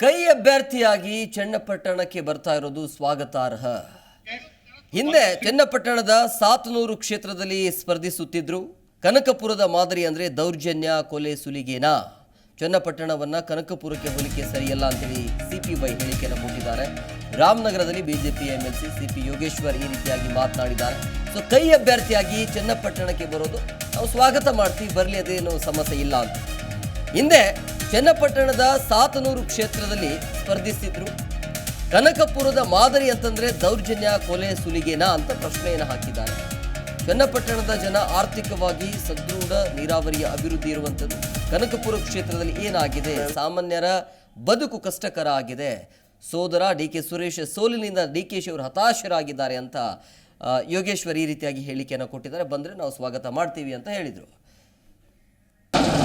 ಕೈ ಅಭ್ಯರ್ಥಿಯಾಗಿ ಚನ್ನಪಟ್ಟಣಕ್ಕೆ ಬರ್ತಾ ಇರೋದು ಸ್ವಾಗತಾರ್ಹ. ಹಿಂದೆ ಚನ್ನಪಟ್ಟಣದ ಸಾತನೂರು ಕ್ಷೇತ್ರದಲ್ಲಿ ಸ್ಪರ್ಧಿಸುತ್ತಿದ್ರು. ಕನಕಪುರದ ಮಾದರಿ ಅಂದ್ರೆ ದೌರ್ಜನ್ಯ, ಕೊಲೆ, ಸುಲಿಗೆನಾ? ಚನ್ನಪಟ್ಟಣವನ್ನ ಕನಕಪುರಕ್ಕೆ ಹೋಲಿಕೆ ಸರಿಯಲ್ಲ ಅಂತೇಳಿ ಸಿ ಸಿಪಿವೈ ಹೇಳಿಕೆಯನ್ನು ಕೊಟ್ಟಿದ್ದಾರೆ. ರಾಮನಗರದಲ್ಲಿ ಬಿಜೆಪಿ ಸಿ ಪಿ ಯೋಗೇಶ್ವರ್ ಈ ರೀತಿಯಾಗಿ ಮಾತನಾಡಿದ್ದಾರೆ. ಸೊ ಕೈ ಅಭ್ಯರ್ಥಿಯಾಗಿ ಚನ್ನಪಟ್ಟಣಕ್ಕೆ ಬರೋದು ನಾವು ಸ್ವಾಗತ ಮಾಡ್ತೀವಿ, ಬರಲಿ ಅದೇನು ಸಮಸ್ಯೆ ಇಲ್ಲ ಅಂತ. ಹಿಂದೆ ಚನ್ನಪಟ್ಟಣದ ಸಾತನೂರು ಕ್ಷೇತ್ರದಲ್ಲಿ ಸ್ಪರ್ಧಿಸಿದ್ರು. ಕನಕಪುರದ ಮಾದರಿ ಅಂತಂದ್ರೆ ದೌರ್ಜನ್ಯ, ಕೊಲೆ, ಸುಲಿಗೆನಾ ಅಂತ ಪ್ರಶ್ನೆಯನ್ನು ಹಾಕಿದ್ದಾರೆ. ಚನ್ನಪಟ್ಟಣದ ಜನ ಆರ್ಥಿಕವಾಗಿ ಸದೃಢ, ನೀರಾವರಿಯ ಅಭಿವೃದ್ಧಿ ಇರುವಂಥದ್ದು. ಕನಕಪುರ ಕ್ಷೇತ್ರದಲ್ಲಿ ಏನಾಗಿದೆ? ಸಾಮಾನ್ಯರ ಬದುಕು ಕಷ್ಟಕರ ಆಗಿದೆ. ಸೋದರ ಡಿ ಕೆ ಸುರೇಶ್ ಸೋಲಿನಿಂದ ಡಿ ಕೆ ಶಿ ಅವರು ಹತಾಶರಾಗಿದ್ದಾರೆ ಅಂತ ಯೋಗೇಶ್ವರ್ ಈ ರೀತಿಯಾಗಿ ಹೇಳಿಕೆಯನ್ನು ಕೊಟ್ಟಿದ್ದಾರೆ. ಬಂದರೆ ನಾವು ಸ್ವಾಗತ ಮಾಡ್ತೀವಿ ಅಂತ ಹೇಳಿದರು.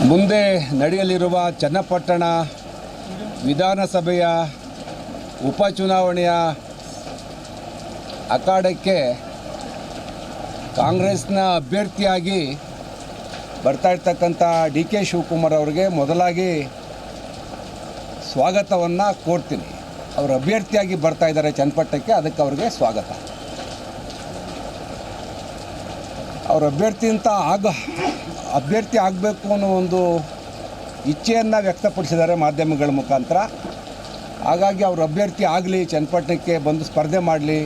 ಮುಂದೆ ನಡೆಯಲಿರುವ ಚನ್ನಪಟ್ಟಣ ವಿಧಾನಸಭೆಯ ಉಪಚುನಾವಣೆಯ ಅಖಾಡಕ್ಕೆ ಕಾಂಗ್ರೆಸ್ನ ಅಭ್ಯರ್ಥಿಯಾಗಿ ಬರ್ತಾ ಇರ್ತಕ್ಕಂಥ ಡಿ ಕೆ ಶಿವಕುಮಾರ್ ಅವರಿಗೆ ಮೊದಲಾಗಿ ಸ್ವಾಗತವನ್ನು ಕೋರ್ತೀನಿ. ಅವರು ಅಭ್ಯರ್ಥಿಯಾಗಿ ಬರ್ತಾ ಇದ್ದಾರೆ ಚನ್ನಪಟ್ಟಕ್ಕೆ ಅದಕ್ಕೆ ಅವ್ರಿಗೆ ಸ್ವಾಗತ. ಅವ್ರ ಅಭ್ಯರ್ಥಿ ಅಂತ ಆಗ, ಅಭ್ಯರ್ಥಿ ಆಗಬೇಕು ಅನ್ನೋ ಒಂದು ಇಚ್ಛೆಯನ್ನು ವ್ಯಕ್ತಪಡಿಸಿದ್ದಾರೆ ಮಾಧ್ಯಮಗಳ ಮುಖಾಂತರ. ಹಾಗಾಗಿ ಅವ್ರ ಅಭ್ಯರ್ಥಿ ಆಗಲಿ, ಚನ್ನಪಟ್ಟಣಕ್ಕೆ ಬಂದು ಸ್ಪರ್ಧೆ ಮಾಡಲಿ.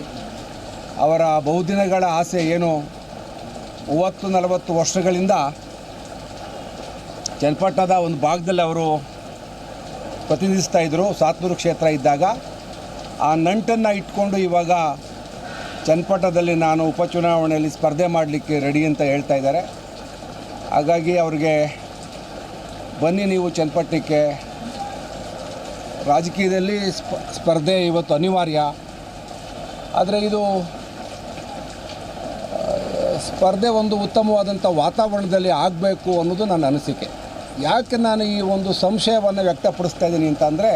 ಅವರ ಬಹುದಿನಗಳ ಆಸೆ ಏನು? ಮೂವತ್ತು, ನಲವತ್ತು ವರ್ಷಗಳಿಂದ ಚನ್ನಪಟ್ಟಣದ ಒಂದು ಭಾಗದಲ್ಲಿ ಅವರು ಪ್ರತಿನಿಧಿಸ್ತಾ ಇದ್ದರು ಸಾತ್ನೂರು ಕ್ಷೇತ್ರ ಇದ್ದಾಗ ಆ ನಂಟನ್ನು ಇಟ್ಕೊಂಡು ಇವಾಗ ಚನ್ನಪಟ್ಟಣದಲ್ಲಿ ನಾನು ಉಪಚುನಾವಣೆಯಲ್ಲಿ ಸ್ಪರ್ಧೆ ಮಾಡಲಿಕ್ಕೆ ರೆಡಿ ಅಂತ ಹೇಳ್ತಾ ಇದ್ದಾರೆ. ಹಾಗಾಗಿ ಅವ್ರಿಗೆ ಬನ್ನಿ ನೀವು ಚನ್ನಪಟ್ಟಣಕ್ಕೆ. ರಾಜಕೀಯದಲ್ಲಿ ಸ್ಪ, ಸ್ಪರ್ಧೆ ಇವತ್ತು ಅನಿವಾರ್ಯ. ಆದರೆ ಇದು ಸ್ಪರ್ಧೆ ಒಂದು ಉತ್ತಮವಾದಂಥ ವಾತಾವರಣದಲ್ಲಿ ಆಗಬೇಕು ಅನ್ನೋದು ನನ್ನ ಅನಿಸಿಕೆ. ಯಾಕೆ ನಾನು ಈ ಒಂದು ಸಂಶಯವನ್ನು ವ್ಯಕ್ತಪಡಿಸ್ತಾ ಇದ್ದೀನಿ ಅಂತಂದರೆ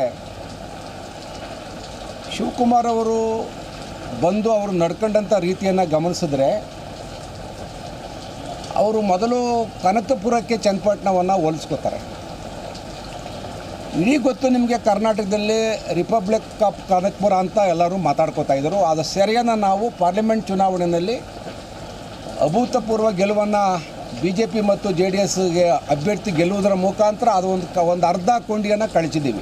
ಶಿವಕುಮಾರ್ ಅವರು ಬಂದು ಅವರು ನಡ್ಕೊಂಡಂಥ ರೀತಿಯನ್ನು ಗಮನಿಸಿದ್ರೆ, ಅವರು ಮೊದಲು ಕನಕಪುರಕ್ಕೆ ಚನ್ನಪಟ್ಟಣವನ್ನು ಹೋಲಿಸ್ಕೋತಾರೆ. ಇಡೀ ಗೊತ್ತು ನಿಮಗೆ ಕರ್ನಾಟಕದಲ್ಲಿ ರಿಪಬ್ಲಿಕ್ ಆಫ್ ಕನಕಪುರ ಅಂತ ಎಲ್ಲರೂ ಮಾತಾಡ್ಕೋತಾ ಇದ್ದರು ಅದು ಸೆರೆಯನ್ನು ನಾವು ಪಾರ್ಲಿಮೆಂಟ್ ಚುನಾವಣೆಯಲ್ಲಿ ಅಭೂತಪೂರ್ವ ಗೆಲುವನ್ನು ಬಿ ಜೆ ಪಿ ಮತ್ತು ಜೆ ಡಿ ಎಸ್ಗೆ ಅಭ್ಯರ್ಥಿ ಗೆಲ್ಲುವುದರ ಮುಖಾಂತರ ಅದು ಒಂದು ಕ, ಒಂದು ಅರ್ಧ ಕೊಂಡಿಯನ್ನು ಕಳಿಸಿದ್ದೀವಿ.